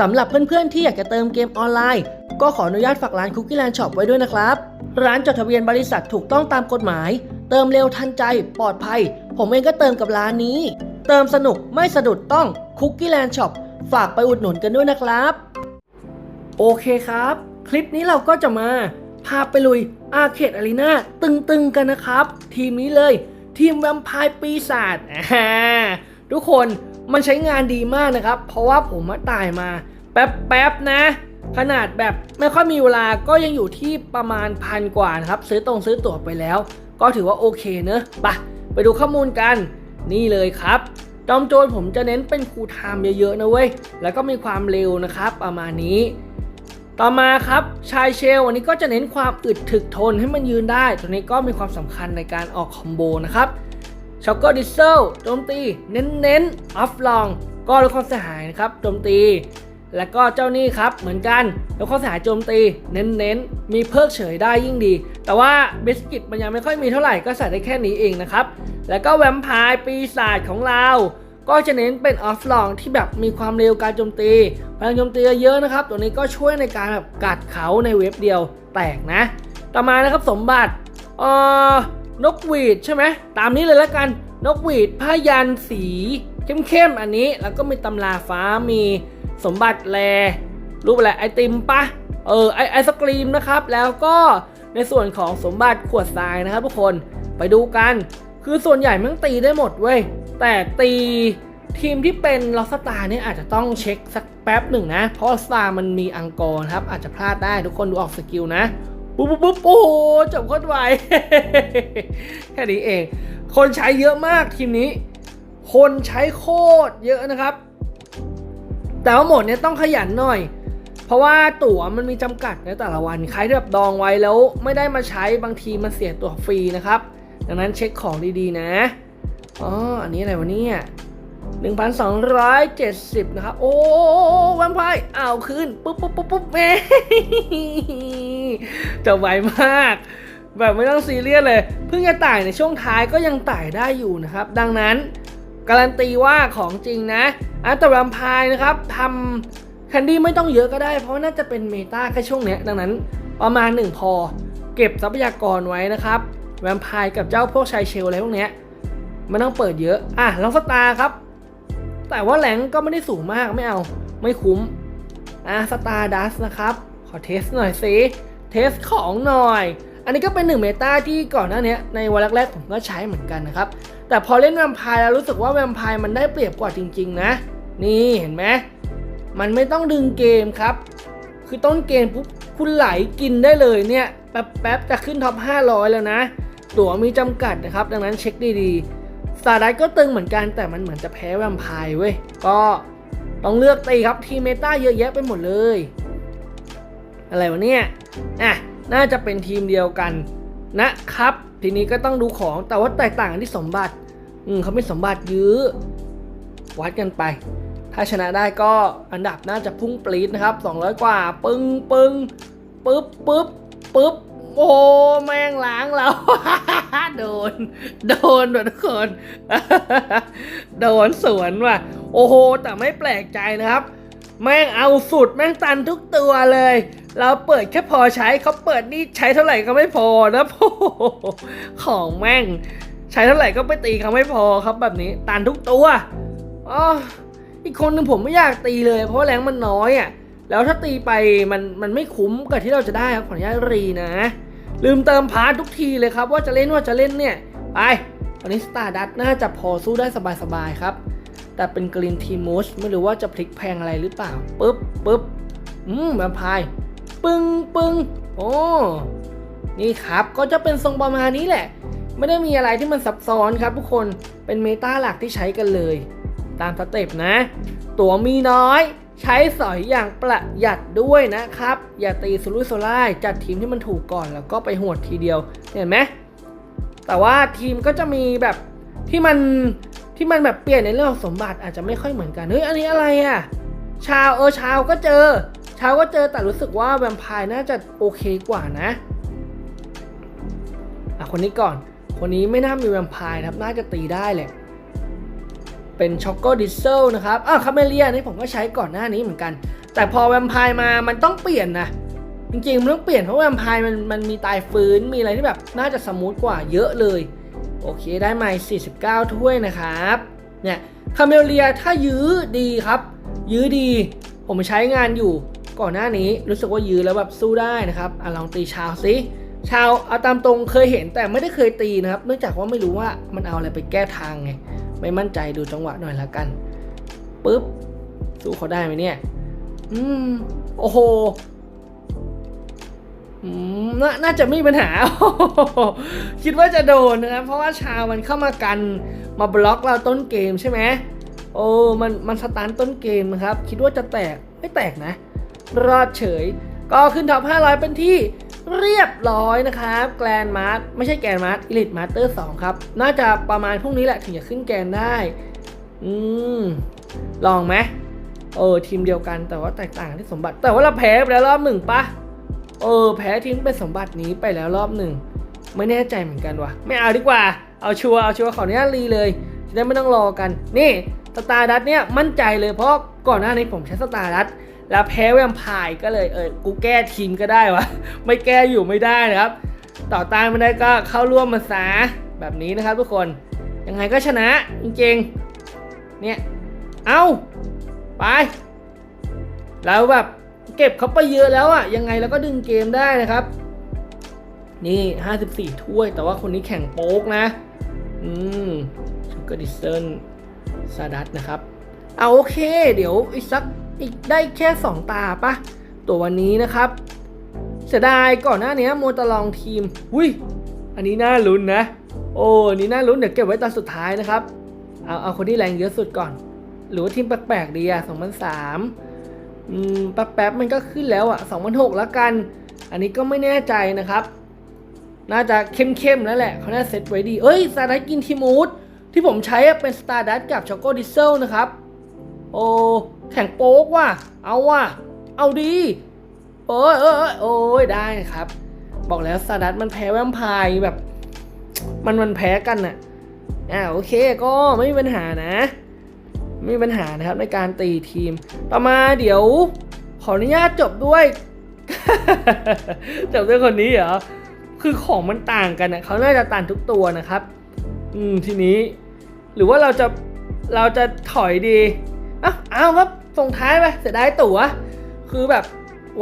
สำหรับเพื่อนๆ ที่อยากจะเติมเกมออนไลน์ ก็ขออนุญาตฝากร้านคุกกี้แลนด์ช็อปไว้ด้วยนะครับ ร้านจดทะเบียนบริษัทถูกต้องตามกฎหมาย เติมเร็วทันใจ ปลอดภัย ผมเองก็เติมกับร้านนี้ เติมสนุกไม่สะดุดต้องคุกกี้แลนด์ช็อปฝากไปอุดหนุนกันด้วยนะครับ โอเคครับ คลิปนี้เราก็จะมา พาไปลุยอาเขตอารีนาตึงๆกันนะครับ ทีมนี้เลย ทีมแวมไพร์ปีศาจทุกคน มันใช้งานดีมากนะครับ เพราะว่าผมมาตายมาแป๊บๆนะ ขนาดแบบไม่ค่อยมีเวลาก็ยังอยู่ที่ประมาณพันกว่านะครับ ซื้อตรงซื้อตั๋วไปแล้ว ก็ถือว่าโอเคเนอะไปไปดูข้อมูลกันนี่เลยครับจอมโจรผมจะเน้นเป็นคูลไทม์เยอะๆนะเว้ย แล้วก็มีความเร็วนะครับ ประมาณนี้ ต่อมาครับชายเชลอันนี้ก็จะเน้นความอึดถึกทนให้มันยืนได้ ตัวนี้ก็มีความสำคัญในการออกคอมโบนะครับ ช็อกโกดิเซลโจมตีเน้นๆออฟลองก็ลดความเสียหายนะครับโจมตี แล้วก็เจ้านี่ครับเหมือนกันลดความเสียหายโจมตี เน้นๆมีเพิกเฉยได้ยิ่งดี แต่ว่าเบสกิตมันยังไม่ค่อยมีเท่าไหร่ก็ใส่ได้แค่นี้เองนะครับ แล้วก็แวมไพร์ปีศาจของเราก็จะเน้นเป็นออฟลองที่แบบมีความเร็วการโจมตีพลังโจมตีเยอะนะครับ ตัวนี้ก็ช่วยในการแบบกัดเขาในเว็บเดียวแตกนะ ต่อมานะครับสมบัติเอ่อ นกหวีดใช่ไหมตามนี้เลยแล้วกัน นกหวีดผ้ายันสี เข้มๆอันนี้ แล้วก็มีตำราฟ้ามีสมบัติแล รูปอะไรไอติมปะเออไอไอศกรีมนะครับ แล้วก็ในส่วนของสมบัติขวดทรายนะครับทุกคนไปดูกัน คือส่วนใหญ่มันตีได้หมดเว้ยแต่ตีทีมที่เป็นลอสตาเนี่ยอาจจะต้องเช็คสักแป๊บหนึ่งนะ เพราะลอสตามันมีอังกอร์ครับอาจจะพลาดได้ทุกคนดูออกสกิลนะ ปุ๊บปุ๊บปุ๊บโอ้โหจบโคตรไวแค่นี้เอง คนใช้เยอะมากทีมนี้ คนใช้โคตรเยอะนะครับ แต่ว่าหมดเนี่ยต้องขยันหน่อย เพราะว่าตั๋วมันมีจำกัดในแต่ละวันใครที่แบบดองไว้แล้วไม่ได้มาใช้บางทีมันเสียตั๋วฟรีนะครับ ดังนั้นเช็คของดีๆนะอ๋ออันนี้อะไรวะเนี่ย1,270 นะครับ โอ้แวมไพร์อ้าวคืนปุ๊บปุ๊บปุ๊บปุ๊บแม่ จะไวมาก แบบไม่ต้องซีเรียสเลย เพิ่งจะไต่ในช่วงท้ายก็ยังไต่ได้อยู่นะครับ ดังนั้น การันตีว่าของจริงนะอันแต่แวมพร์นะครับทำแคนดี้ไม่ต้องเยอะก็ได้ เพราะน่าจะเป็นเมตาแค่ช่วงเนี้ยดังนั้นประมาณหนึ่งพอ เก็บทรัพยากรไว้นะครับแวมไพร์กับเจ้าพวกชายเชลอะไรพวกเนี้ยไม่ต้องเปิดเยอะ อะลองสตาร์ครับ แต่ว่าแหลงก็ไม่ได้สูงมากไม่เอา ไม่คุ้ม อะสตาร์ดัสนะครับ ขอเทสหน่อยสิ เทสของหน่อย อันนี้ก็เป็นหนึ่งเมตาที่ก่อนหน้านี้ในวันแรกๆผมก็ใช้เหมือนกันนะครับ แต่พอเล่นแวมไพร์แล้วรู้สึกว่าแวมไพร์มันได้เปรียบกว่าจริง ๆ นะ นี่เห็นไหมมันไม่ต้องดึงเกมครับ คือต้นเกมปุ๊บคุณไหลกินได้เลยเนี่ยแป๊บๆจะขึ้นท็อป 500 แล้วนะ ตั๋วมีจำกัดนะครับ ดังนั้นเช็คดีๆสตาร์ไดก็ตึงเหมือนกันแต่มันเหมือนจะแพ้แวมไพร์เว้ย ก็ต้องเลือกตีครับทีเมตาเยอะแยะไปหมดเลย อะไรวะเนี่ย อะน่าจะเป็นทีมเดียวกันนะครับ ทีนี้ก็ต้องดูของแต่ว่าแตกต่างกันที่สมบัติ อืมเขาเป็นสมบัติยื้อ วัดกันไป ถ้าชนะได้ก็อันดับน่าจะพุ่งปรีดนะครับ 200 กว่า ปึ้งปึ้งปึ๊บปึ๊บปึ๊บโอ้แม่งล้างแล้วโดน โดนทุกคน โดนสวนว่ะ โอ้โห แต่ไม่แปลกใจนะครับ แม่งเอาสุด แม่งตันทุกตัวเลย เราเปิดแค่พอใช้เขาเปิดนี่ใช้เท่าไหร่ก็ไม่พอนะโอของแม่ง ใช้เท่าไหร่ก็ไปตีเขาไม่พอครับแบบนี้ตันทุกตัวอ๋ออีกคนหนึ่งผมไม่อยากตีเลย เพราะแรงมันน้อยอะแล้วถ้าตีไปมันมันไม่คุ้มกับที่เราจะได้ครับขออนุญาตรีนะ ลืมเติมพาร์ททุกทีเลยครับ ว่าจะเล่นว่าจะเล่นเนี่ยไปตอนนี้สตาร์ดัตน่าจะพอสู้ได้สบายๆครับ แต่เป็นกรีนทีมูสไม่รู้ว่าจะพลิกแพงอะไรหรือเปล่าปึ๊บปึ๊บอืมแวมพร์ ปึ้งปึ้งโอ้นี่ครับก็จะเป็นทรงประมาณนี้แหละ ไม่ได้มีอะไรที่มันซับซ้อนครับทุกคนเป็นเมตาหลักที่ใช้กันเลย ตามสเต็ปนะ ตัวมีน้อยใช้สอยอย่างประหยัดด้วยนะครับ อย่าตีสุรุ่ยสุร่ายจัดทีมที่มันถูกก่อนแล้วก็ไปหวดทีเดียวเห็นไหมแต่ว่าทีมก็จะมีแบบที่มันที่มันแบบเปลี่ยนในเรื่องของสมบัติอาจจะไม่ค่อยเหมือนกันเฮ้ยอันนี้อะไรอะ ชาวเออชาวก็เจอ ชาก็เจอแต่รู้สึกว่าแวมไพร์น่าจะโอเคกว่านะอะคนนี้ก่อน คนนี้ไม่น่ามีแวมไพร์นะครับน่าจะตีได้แหละ เป็นช็อกโกดิเซลนะครับอ้าวคาเมเลียนี่ผมก็ใช้ก่อนหน้านี้เหมือนกัน แต่พอแวมไพร์มามันต้องเปลี่ยนนะจริงๆมันต้องเปลี่ยนเพราะแวมไพร์มันมันมีตายฟื้นมีอะไรที่แบบน่าจะสมูทกว่าเยอะเลย โอเคได้ใหม่49 ถ้วยนะครับเนี่ยคาเมเลียถ้ายื้อดีครับ ยื้อดี ผมใช้งานอยู่ ก่อนหน้านี้รู้สึกว่ายื้อแล้วแบบสู้ได้นะครับอลองตีชาวสิชาวเอาตามตรงเคยเห็นแต่ไม่ได้เคยตีนะครับ เนื่องจากว่าไม่รู้ว่ามันเอาอะไรไปแก้ทางไง ไม่มั่นใจดูจังหวะหน่อยละกันปุ๊บสู้เขาได้ไหมเนี่ย อืม โอ้โหนน่าจะไม่มีปัญหา คิดว่าจะโดนนะครับเพราะว่าชาวมันเข้ามากันมาบล็อกเราต้นเกมใช่ไหมโอ้มันมันสตาร์ต้นเกมนะครับ คิดว่าจะแตกไม่แตกนะ รอดเฉย ก็ขึ้นท็อป 500 เป็นที่เรียบร้อยนะครับแกรนมาร์ไม่ใช่แกรนมาร์อิลิทมาสเตอร์2ครับ น่าจะประมาณพรุ่งนี้แหละถึงจะขึ้นแกรนได้ อืม ลองไหมเออ ทีมเดียวกันแต่ว่าแตกต่างที่สมบัติ แต่ว่าเราแพ้ไปแล้วรอบหนึ่งปะเออ แพ้ทีมเป็นสมบัตินี้ไปแล้วรอบหนึ่งไม่แน่ใจเหมือนกันว่ะ ไม่เอาดีกว่า เอาชัวร์เอาชัวร์ขออนุญาตรีเลยจะได้ไม่ต้องรอกัน นี่สตาร์ดัตเนี่ยมั่นใจเลยเพราะก่อนหน้านี้ผมใช้สตาร์ดัต แล้วแพ้แวมไพร์ก็เลยเออกูแก้ทีมก็ได้วะไม่แก้อยู่ไม่ได้นะครับ ต่อต้านไม่ได้ก็เข้าร่วมมาซะแบบนี้นะครับทุกคนยังไงก็ชนะจริงๆเนี่ยเอาไปแล้วแบบเก็บเขาไปเยอะแล้วอะยังไงเราก็ดึงเกมได้นะครับ นี่ 54 ถ้วย แต่ว่าคนนี้แข่งโป๊กนะ อืมช็อกโกดิเซนซาดัสนะครับ เอาโอเค เดี๋ยวอีกสัก อีกได้แค่ 2 ตาปะตัววันนี้นะครับ เสียดายก่อนหน้านี้โมวตลองทีมอุ้ยอันนี้น่าลุ้นนะ โอ้อันนี้น่าลุ้นเดี๋ยวเก็บไว้ตอนสุดท้ายนะครับ เอาเอาคนที่แรงเยอะสุดก่อน หรือว่าทีมแปลกๆดีอะ2003อืมแป๊บๆมันก็ขึ้นแล้วอะ2006แล้วกัน อันนี้ก็ไม่แน่ใจนะครับ น่าจะเข้มๆแล้วแหละเขาน่าเซตไว้ดี เอ้ยสตาร์ดัสกินทีมูดที่ผมใช้เป็นสตาร์ดัสกับช็อกโกดิเซลนะครับ โอ้แข่งโป๊กว่ะ เอาว่ะ เอาดีโอ้ยเอยเอยโอ้ยได้ครับ บอกแล้วสาร์ดัสมันแพ้แวมไพร์แบบ มันมันแพ้กันน่ะอ่าโอเคก็ไม่มีปัญหานะ ไม่มีปัญหานะครับในการตีทีม ต่อมาเดี๋ยว ขออนุญาตจบด้วย จบด้วยคนนี้เหรอ คือของมันต่างกันนะเขาน่าจะต่างทุกตัวนะครับ อืมทีนี้ หรือว่าเราจะเราจะถอยดี อ้าวเอาครับส่งท้ายไปเสียดายตั๋ว คือแบบ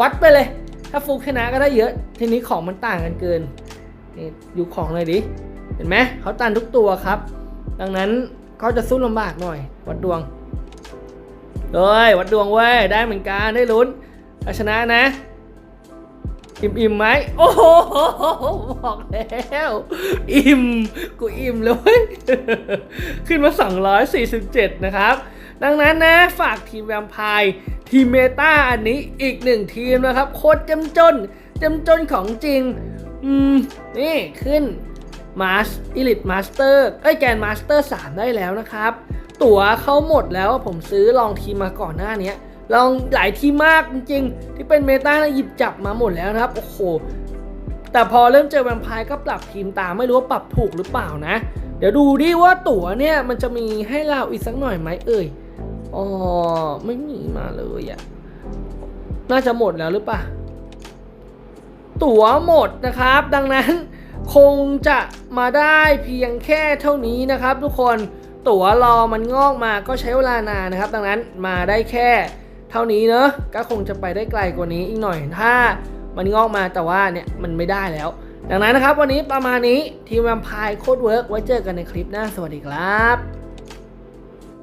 วัดไปเลย ถ้าฟุกชนะก็ได้เยอะ ทีนี้ของมันต่างกันเกินนี่อยู่ของเลยดิ เห็นไหมเขาตันทุกตัวครับ ดังนั้นเขาจะสู้ลำบากหน่อย วัดดวงเอ้ยวัดดวงเว้ยได้เหมือนกันได้ลุ้นถ้าชนะนะ อิ่มอิ่มไหมโอ้โหบอกแล้ว อิ่มกูอิ่มเลยเว้ยขึ้นมา 247 นะครับ ดังนั้นนะฝากทีมแวมไพร์ทีมเมตาอันนี้อีกหนึ่งทีมนะครับ โคตรจำจนจำจนของจริง อืม นี่ขึ้นมาสอิลิทมาสเตอร์ไอ้แกนมาสเตอร์3ได้แล้วนะครับ ตั๋วเขาหมดแล้วผมซื้อลองทีมมาก่อนหน้านี้ลองหลายทีมมากจริงๆ ที่เป็นเมตาหยิบจับมาหมดแล้วนะครับ โอ้โห แต่พอเริ่มเจอแวมไพร์ก็ปรับทีมตามไม่รู้ว่าปรับถูกหรือเปล่านะ เดี๋ยวดูดิว่าตั๋วเนี่ยมันจะมีให้เราอีกสักหน่อยไหมเอ่ย อ๋อไม่มีมาเลยอะน่าจะหมดแล้วหรือปล่าตั๋วหมดนะครับ ดังนั้นคงจะมาได้เพียงแค่เท่านี้นะครับ ทุกคนตั๋วรอมันงอกมาก็ใช้เวลานานนะครับ ดังนั้นมาได้แค่เท่านี้เนอะก็คงจะไปได้ไกลกว่านี้อีกหน่อย ถ้ามันงอกมาแต่ว่าเนี่ยมันไม่ได้แล้ว ดังนั้นนะครับวันนี้ประมาณนี้ทีมแวมไพร์โคดเวิร์กไว้เจอกันในคลิปหน้าสวัสดีครับ